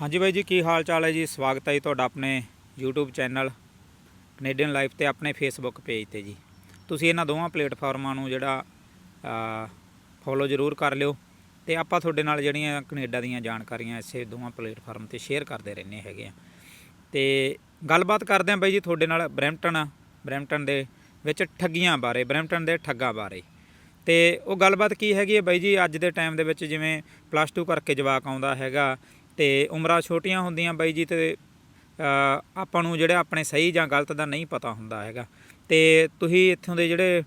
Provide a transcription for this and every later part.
ਹਾਂਜੀ ਬਾਈ ਜੀ, ਕੀ ਹਾਲ ਚਾਲ ਹੈ ਜੀ? ਸਵਾਗਤ ਹੈ ਜੀ ਤੁਹਾਡਾ ਆਪਣੇ YouTube ਚੈਨਲ ਕੈਨੇਡੀਅਨ ਲਾਈਫ ਤੇ ਆਪਣੇ Facebook ਪੇਜ ਤੇ ਜੀ। ਤੁਸੀਂ ਇਹਨਾਂ ਦੋਵਾਂ ਪਲੇਟਫਾਰਮਾਂ ਨੂੰ ਜਿਹੜਾ ਫੋਲੋ ਜ਼ਰੂਰ ਕਰ ਲਿਓ ਤੇ ਆਪਾਂ ਤੁਹਾਡੇ ਨਾਲ ਜਿਹੜੀਆਂ ਕੈਨੇਡਾ ਦੀਆਂ ਜਾਣਕਾਰੀਆਂ ਇਸੇ ਦੋਵਾਂ ਪਲੇਟਫਾਰਮ ਤੇ ਸ਼ੇਅਰ ਕਰਦੇ ਰਹਿੰਦੇ ਹੈਗੇ ਆ। ਤੇ ਗੱਲਬਾਤ ਕਰਦੇ ਹਾਂ ਬਾਈ ਜੀ ਤੁਹਾਡੇ ਨਾਲ ਬਰੈਂਪਟਨ ਬਰੈਂਪਟਨ ਦੇ ਵਿੱਚ ਠੱਗੀਆਂ ਬਾਰੇ, ਬਰੈਂਪਟਨ ਦੇ ਠੱਗਾਂ ਬਾਰੇ। ਤੇ ਉਹ ਗੱਲਬਾਤ ਕੀ ਹੈਗੀ ਹੈ ਬਾਈ ਜੀ? ਅੱਜ ਦੇ ਟਾਈਮ ਦੇ ਵਿੱਚ ਜਿਵੇਂ ਪਲੱਸ 2 ਕਰਕੇ ਜਵਾਕ ਆਉਂਦਾ ਹੈਗਾ ਤੇ ਉਮਰਾਂ ਛੋਟੀਆਂ ਹੁੰਦੀਆਂ ਬਾਈ ਜੀ ਤੇ ਆਪਾਂ ਨੂੰ ਜਿਹੜੇ ਆਪਣੇ ਸਹੀ ਜਾਂ ਗਲਤ ਦਾ ਨਹੀਂ ਪਤਾ ਹੁੰਦਾ ਹੈਗਾ। ਤੇ ਤੁਸੀਂ ਇੱਥੋਂ ਦੇ ਜਿਹੜੇ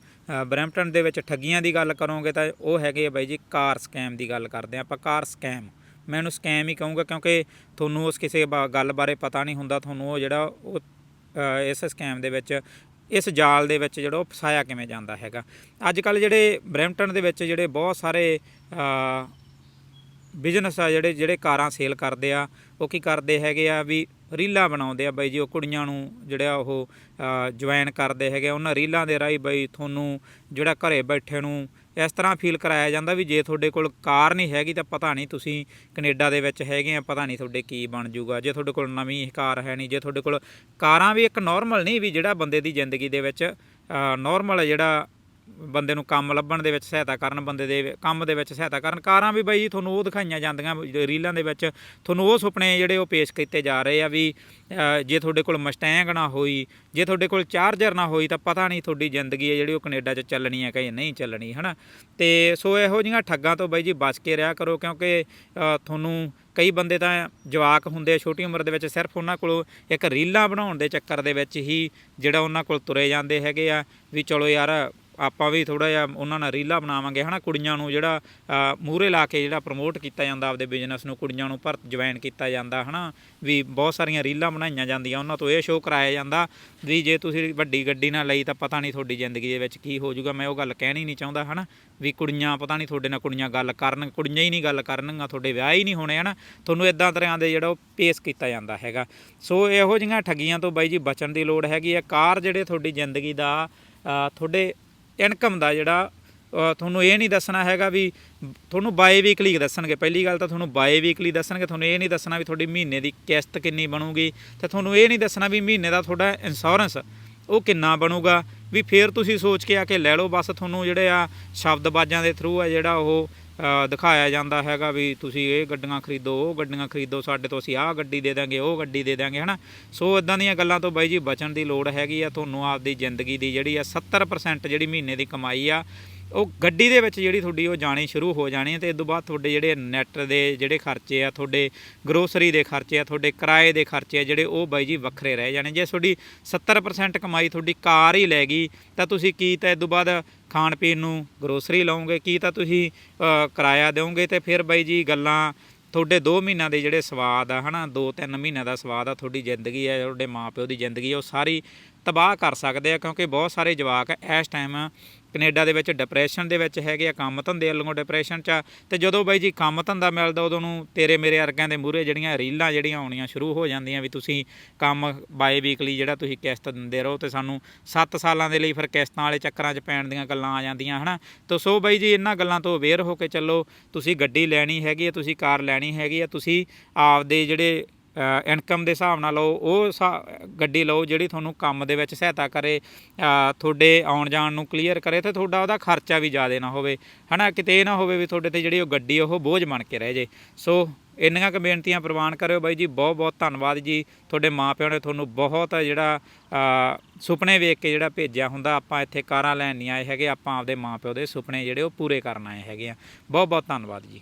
ਬਰੈਂਪਟਨ ਦੇ ਵਿੱਚ ਠੱਗੀਆਂ ਦੀ ਗੱਲ ਕਰੋਗੇ ਤਾਂ ਉਹ ਹੈਗੇ ਆ ਬਾਈ ਜੀ ਕਾਰ ਸਕੈਮ ਦੀ ਗੱਲ ਕਰਦੇ ਹਾਂ ਆਪਾਂ, ਕਾਰ ਸਕੈਮ। ਮੈਂ ਉਹਨੂੰ ਸਕੈਮ ਹੀ ਕਹੂੰਗਾ ਕਿਉਂਕਿ ਤੁਹਾਨੂੰ ਉਸ ਕਿਸੇ ਬਾ- ਗੱਲ ਬਾਰੇ ਪਤਾ ਨਹੀਂ ਹੁੰਦਾ, ਤੁਹਾਨੂੰ ਉਹ ਜਿਹੜਾ ਉਹ ਇਸ ਸਕੈਮ ਦੇ ਵਿੱਚ, ਇਸ ਜਾਲ ਦੇ ਵਿੱਚ ਜਿਹੜਾ ਉਹ ਫਸਾਇਆ ਕਿਵੇਂ ਜਾਂਦਾ ਹੈਗਾ। ਅੱਜ ਕੱਲ ਜਿਹੜੇ ਬਰੈਂਪਟਨ ਦੇ ਵਿੱਚ ਜਿਹੜੇ ਬਹੁਤ ਸਾਰੇ ਬਿਜ਼ਨਸ ਆ ਜਿਹੜੇ ਜਿਹੜੇ ਕਾਰਾਂ ਸੇਲ ਕਰਦੇ ਆ, ਉਹ ਕੀ ਕਰਦੇ ਹੈਗੇ ਆ ਵੀ ਰੀਲਾਂ ਬਣਾਉਂਦੇ ਆ ਬਾਈ ਜੀ, ਉਹ ਕੁੜੀਆਂ ਨੂੰ ਜਿਹੜਾ ਉਹ ਜੁਆਇਨ ਕਰਦੇ ਹੈਗੇ ਆ। ਉਹਨਾਂ ਰੀਲਾਂ ਦੇ ਰਾਹੀਂ ਬਾਈ ਤੁਹਾਨੂੰ ਜਿਹੜਾ ਘਰੇ ਬੈਠੇ ਨੂੰ ਇਸ ਤਰ੍ਹਾਂ ਫੀਲ ਕਰਾਇਆ ਜਾਂਦਾ ਵੀ ਜੇ ਤੁਹਾਡੇ ਕੋਲ ਕਾਰ ਨਹੀਂ ਹੈਗੀ ਤਾਂ ਪਤਾ ਨਹੀਂ ਤੁਸੀਂ ਕੈਨੇਡਾ ਦੇ ਵਿੱਚ ਹੈਗੇ ਆ, ਪਤਾ ਨਹੀਂ ਤੁਹਾਡੇ ਕੀ ਬਣ ਜਾਊਗਾ ਜੇ ਤੁਹਾਡੇ ਕੋਲ ਨਵੀਂ ਕਾਰ ਹੈ ਨਹੀਂ, ਜੇ ਤੁਹਾਡੇ ਕੋਲ ਕਾਰਾਂ ਵੀ ਇੱਕ ਨਾਰਮਲ ਨਹੀਂ ਵੀ ਜਿਹੜਾ ਬੰਦੇ ਦੀ ਜ਼ਿੰਦਗੀ ਦੇ ਵਿੱਚ ਨਾਰਮਲ ਜਿਹੜਾ ਬੰਦੇ ਨੂੰ ਕੰਮ ਲੱਭਣ ਦੇ ਵਿੱਚ ਸਹਾਇਤਾ ਕਰਨ, ਬੰਦੇ ਦੇ ਕੰਮ ਦੇ ਵਿੱਚ ਸਹਾਇਤਾ ਕਰਨ। ਕਾਰਾਂ ਵੀ ਬਾਈ ਜੀ ਤੁਹਾਨੂੰ ਉਹ ਦਿਖਾਈਆਂ ਜਾਂਦੀਆਂ ਰੀਲਾਂ ਦੇ ਵਿੱਚ। ਤੁਹਾਨੂੰ ਉਹ ਸੁਪਨੇ ਜਿਹੜੇ ਉਹ ਪੇਸ਼ ਕੀਤੇ ਜਾ ਰਹੇ ਆ ਵੀ ਜੇ ਤੁਹਾਡੇ ਕੋਲ ਮਸਟੈਂਗ ਨਾ ਹੋਈ, ਜੇ ਤੁਹਾਡੇ ਕੋਲ ਚਾਰਜਰ ਨਾ ਹੋਈ ਤਾਂ ਪਤਾ ਨਹੀਂ ਤੁਹਾਡੀ ਜ਼ਿੰਦਗੀ ਹੈ ਜਿਹੜੀ ਉਹ ਕੈਨੇਡਾ 'ਚ ਚੱਲਣੀ ਹੈ ਕਿ ਨਹੀਂ ਚੱਲਣੀ, ਹਨਾ? ਤੇ ਸੋ ਇਹੋ ਜਿਹੀਆਂ ਠੱਗਾਂ ਤੋਂ ਬਾਈ ਜੀ ਬਚ ਕੇ ਰਿਹਾ ਕਰੋ ਕਿਉਂਕਿ ਤੁਹਾਨੂੰ ਕਈ ਬੰਦੇ ਤਾਂ ਜਵਾਕ ਹੁੰਦੇ ਆ, ਛੋਟੀ ਉਮਰ ਦੇ ਵਿੱਚ ਸਿਰਫ ਉਹਨਾਂ ਕੋਲ ਇੱਕ ਰੀਲਾਂ ਬਣਾਉਣ ਦੇ ਚੱਕਰ ਦੇ ਵਿੱਚ ਹੀ ਜਿਹੜਾ ਉਹਨਾਂ ਕੋਲ ਤੁਰੇ ਜਾਂਦੇ ਹੈਗੇ ਆ ਵੀ ਚਲੋ ਯਾਰ ਆਪਾਂ ਵੀ ਥੋੜਾ ਜਿਹਾ ਉਹਨਾਂ ਨਾਲ ਰੀਲਾਂ ਬਣਾਵਾਂਗੇ, ਹਨਾ? ਕੁੜੀਆਂ ਨੂੰ ਜਿਹੜਾ ਮੂਹਰੇ ਲਾ ਕੇ ਜਿਹੜਾ ਪ੍ਰਮੋਟ ਕੀਤਾ ਜਾਂਦਾ ਆਪਦੇ ਬਿਜ਼ਨਸ ਨੂੰ, ਕੁੜੀਆਂ ਨੂੰ ਭਰਤ ਜੁਆਇਨ ਕੀਤਾ ਜਾਂਦਾ, ਹਨਾ? ਵੀ ਬਹੁਤ ਸਾਰੀਆਂ ਰੀਲਾਂ ਬਣਾਈਆਂ ਜਾਂਦੀਆਂ, ਉਹਨਾਂ ਤੋਂ ਇਹ ਸ਼ੋਅ ਕਰਾਇਆ ਜਾਂਦਾ ਵੀ ਜੇ ਤੁਸੀਂ ਵੱਡੀ ਗੱਡੀ ਨਾ ਲਈ ਤਾਂ ਪਤਾ ਨਹੀਂ ਤੁਹਾਡੀ ਜ਼ਿੰਦਗੀ ਦੇ ਵਿੱਚ ਕੀ ਹੋ ਜਾਊਗਾ। ਮੈਂ ਉਹ ਗੱਲ ਕਹਿਣੀ ਨਹੀਂ ਚਾਹੁੰਦਾ, ਹਨਾ? ਵੀ ਕੁੜੀਆਂ, ਪਤਾ ਨਹੀਂ ਤੁਹਾਡੇ ਨਾਲ ਕੁੜੀਆਂ ਗੱਲ ਕਰਨ, ਕੁੜੀਆਂ ਹੀ ਨਹੀਂ ਗੱਲ ਕਰਨਗੀਆਂ, ਤੁਹਾਡੇ ਵਿਆਹ ਹੀ ਨਹੀਂ ਹੋਣੇ, ਹਨਾ? ਤੁਹਾਨੂੰ ਇਦਾਂ ਤਰ੍ਹਾਂ ਦੇ ਜਿਹੜਾ ਉਹ ਪੇਸ਼ ਕੀਤਾ ਜਾਂਦਾ ਹੈਗਾ। ਸੋ ਇਹੋ ਜਿਹੀਆਂ ਠੱਗੀਆਂ ਤੋਂ ਬਾਈ ਜੀ ਬਚਣ ਦੀ ਲੋੜ ਹੈਗੀ ਹੈ। ਕਾਰ ਜਿਹੜੇ ਤੁਹਾਡੀ ਜ਼ਿੰਦਗੀ ਦਾ ਤੁਹਾਡੇ ਇਨਕਮ ਦਾ ਜਿਹੜਾ ਤੁਹਾਨੂੰ ਇਹ ਨਹੀਂ ਦੱਸਣਾ ਹੈਗਾ ਵੀ ਤੁਹਾਨੂੰ ਬਾਈ ਵੀਕਲੀ ਦੱਸਣਗੇ। ਪਹਿਲੀ ਗੱਲ ਤਾਂ ਤੁਹਾਨੂੰ ਬਾਈ ਵੀਕਲੀ ਦੱਸਣਗੇ, ਤੁਹਾਨੂੰ ਇਹ ਨਹੀਂ ਦੱਸਣਾ ਵੀ ਤੁਹਾਡੀ ਮਹੀਨੇ ਦੀ ਕਿਸ਼ਤ ਕਿੰਨੀ ਬਣੂਗੀ। ਤੇ ਤੁਹਾਨੂੰ ਇਹ ਨਹੀਂ ਦੱਸਣਾ ਵੀ ਮਹੀਨੇ ਦਾ ਤੁਹਾਡਾ ਇੰਸ਼ੋਰੈਂਸ ਉਹ ਕਿੰਨਾ ਬਣੂਗਾ। ਵੀ ਫੇਰ ਤੁਸੀਂ ਸੋਚ ਕੇ ਆ ਕੇ ਲੈ ਲਓ। ਬਸ ਤੁਹਾਨੂੰ ਜਿਹੜੇ ਆ ਸ਼ਬਦਬਾਜ਼ਾਂ ਦੇ ਥਰੂ ਆ ਜਿਹੜਾ ਉਹ ਦਿਖਾਇਆ ਜਾਂਦਾ ਹੈਗਾ ਵੀ ਤੁਸੀਂ ਇਹ ਗੱਡੀਆਂ ਖਰੀਦੋ, ਉਹ ਗੱਡੀਆਂ ਖਰੀਦੋ, ਸਾਡੇ ਤੋਂ ਅਸੀਂ ਆਹ ਗੱਡੀ ਦੇ ਦਾਂਗੇ ਉਹ ਗੱਡੀ ਦੇ ਦਾਂਗੇ ਹਨਾ? ਸੋ ਇਦਾਂ ਦੀਆਂ ਗੱਲਾਂ ਤੋਂ ਬਾਈ ਜੀ ਬਚਣ ਦੀ ਲੋੜ ਹੈਗੀ ਆ, ਤੁਹਾਨੂੰ ਆਪਦੀ ਜ਼ਿੰਦਗੀ ਦੀ ਜਿਹੜੀ ਆ 70% ਜਿਹੜੀ ਮਹੀਨੇ ਦੀ ਕਮਾਈ ਆ ਉਹ ਗੱਡੀ ਦੇ ਵਿੱਚ ਜਿਹੜੀ ਤੁਹਾਡੀ ਉਹ ਜਾਣੀ ਸ਼ੁਰੂ ਹੋ ਜਾਣੀ ਹੈ ਤੇ ਇਸ ਤੋਂ ਬਾਅਦ ਤੁਹਾਡੇ ਜਿਹੜੇ ਨੈਟ ਦੇ ਜਿਹੜੇ ਖਰਚੇ ਆ, ਤੁਹਾਡੇ ਗਰੋਸਰੀ ਦੇ ਖਰਚੇ ਆ, ਤੁਹਾਡੇ ਕਿਰਾਏ ਦੇ ਖਰਚੇ ਆ, ਜਿਹੜੇ ਉਹ ਬਾਈ ਜੀ ਵੱਖਰੇ ਰਹਿ ਜਾਣੇ। ਜੇ ਤੁਹਾਡੀ 70% ਕਮਾਈ ਤੁਹਾਡੀ ਕਾਰ ਹੀ ਲੈ ਗਈ, ਤਾਂ ਤੁਸੀਂ ਕੀ ਤਾਂ ਇਸ ਤੋਂ ਬਾਅਦ ਖਾਣ ਪੀਣ ਨੂੰ ਗਰੋਸਰੀ ਲਾਓਗੇ? ਕੀ ਤਾਂ ਤੁਸੀਂ ਕਿਰਾਇਆ ਦਿਓਗੇ? ਤੇ ਫਿਰ ਬਾਈ ਜੀ ਗੱਲਾਂ ਤੁਹਾਡੇ 2 ਮਹੀਨਿਆਂ ਦੇ ਜਿਹੜੇ ਸਵਾਦ ਆ, ਹਨਾ 2-3 ਮਹੀਨਿਆਂ ਦਾ ਸਵਾਦ ਆ, ਤੁਹਾਡੀ ਜ਼ਿੰਦਗੀ ਆ, ਤੁਹਾਡੇ ਮਾਪਿਓ ਦੀ ਜ਼ਿੰਦਗੀ ਆ, ਉਹ ਸਾਰੀ ਤਬਾਹ ਕਰ ਸਕਦੇ ਆ, ਕਿਉਂਕਿ ਬਹੁਤ ਸਾਰੇ ਜਵਾਕ ਇਸ ਟਾਈਮ ਕੈਨੇਡਾ ਦੇ ਵਿੱਚ ਡਿਪਰੈਸ਼ਨ ਦੇ ਵਿੱਚ ਹੈਗੇ ਆ, ਕੰਮ ਧੰਦੇ ਵੱਲੋਂ ਡਿਪਰੈਸ਼ਨ ਚ ਆ। ਤੇ ਜਦੋਂ ਬਾਈ ਜੀ ਕੰਮ ਧੰਦਾ ਮਿਲਦਾ, ਉਦੋਂ ਨੂੰ ਤੇਰੇ ਮੇਰੇ ਵਰਗਿਆਂ ਦੇ ਮੂਹਰੇ ਜਿਹੜੀਆਂ ਰੀਲਾਂ ਜਿਹੜੀਆਂ ਆਉਣੀਆਂ ਸ਼ੁਰੂ ਹੋ ਜਾਂਦੀਆਂ ਵੀ ਤੁਸੀਂ ਕੰਮ ਬਾਈ ਵੀਕਲੀ ਜਿਹੜਾ ਤੁਸੀਂ ਕਿਸ਼ਤ ਦਿੰਦੇ ਰਹੋ ਤੇ ਸਾਨੂੰ 7 ਸਾਲਾਂ ਦੇ ਲਈ ਫਿਰ ਕਿਸ਼ਤਾਂ ਵਾਲੇ ਚੱਕਰਾਂ 'ਚ ਪੈਣ ਦੀਆਂ ਗੱਲਾਂ ਆ ਜਾਂਦੀਆਂ, ਹਨਾ? ਤਾਂ ਸੋ ਬਾਈ ਜੀ ਇਹਨਾਂ ਗੱਲਾਂ ਤੋਂ ਅਵੇਅਰ ਹੋ ਕੇ ਚੱਲੋ, ਤੁਸੀਂ ਗੱਡੀ ਲੈਣੀ ਹੈਗੀ ਹੈ ਤੁਸੀਂ ਕਾਰ ਲੈਣੀ ਹੈਗੀ ਹੈ ਤੁਸੀਂ ਆਪਦੇ ਜਿਹੜੇ ਇਨਕਮ ਦੇ ਹਿਸਾਬ ਨਾਲ ਲਓ, ਉਹ ਸਾ- ਗੱਡੀ ਲਓ ਜਿਹੜੀ ਤੁਹਾਨੂੰ ਕੰਮ ਦੇ ਵਿੱਚ ਸਹਾਇਤਾ ਕਰੇ ਤੁਹਾਡੇ ਆਉਣ ਜਾਣ ਨੂੰ ਕਲੀਅਰ ਕਰੇ ਤੇ ਤੁਹਾਡਾ ਉਹਦਾ ਖਰਚਾ ਵੀ ਜ਼ਿਆਦਾ ਨਾ ਹੋਵੇ। ਹਨਾ, ਕਿਤੇ ਇਹ ਨਾ ਹੋਵੇ ਵੀ ਤੁਹਾਡੇ ਤੇ ਜਿਹੜੀ ਉਹ ਗੱਡੀ ਉਹ ਬੋਝ ਬਣ ਕੇ ਰਹਿ ਜੇ। ਸੋ ਇੰਨੀਆਂ ਕੁ ਬੇਨਤੀਆਂ ਪ੍ਰਵਾਨ ਕਰਿਓ ਬਾਈ ਜੀ ਬਹੁਤ ਬਹੁਤ ਧੰਨਵਾਦ ਜੀ। ਤੁਹਾਡੇ ਮਾਪਿਆਂ ਨੇ ਤੁਹਾਨੂੰ ਬਹੁਤ ਜਿਹੜਾ ਸੁਪਨੇ ਵੇਖ ਕੇ ਜਿਹੜਾ ਭੇਜਿਆ ਹੁੰਦਾ, ਆਪਾਂ ਇੱਥੇ ਕਾਰਾਂ ਲੈਣ ਨਹੀਂ ਆਏ ਹੈਗੇ, ਆਪਾਂ ਆਪਦੇ ਮਾਪਿਓ ਦੇ ਸੁਪਨੇ ਜਿਹੜੇ ਉਹ ਪੂਰੇ ਕਰਨ ਆਏ ਹੈਗੇ ਆ। ਬਹੁਤ ਬਹੁਤ ਧੰਨਵਾਦ ਜੀ।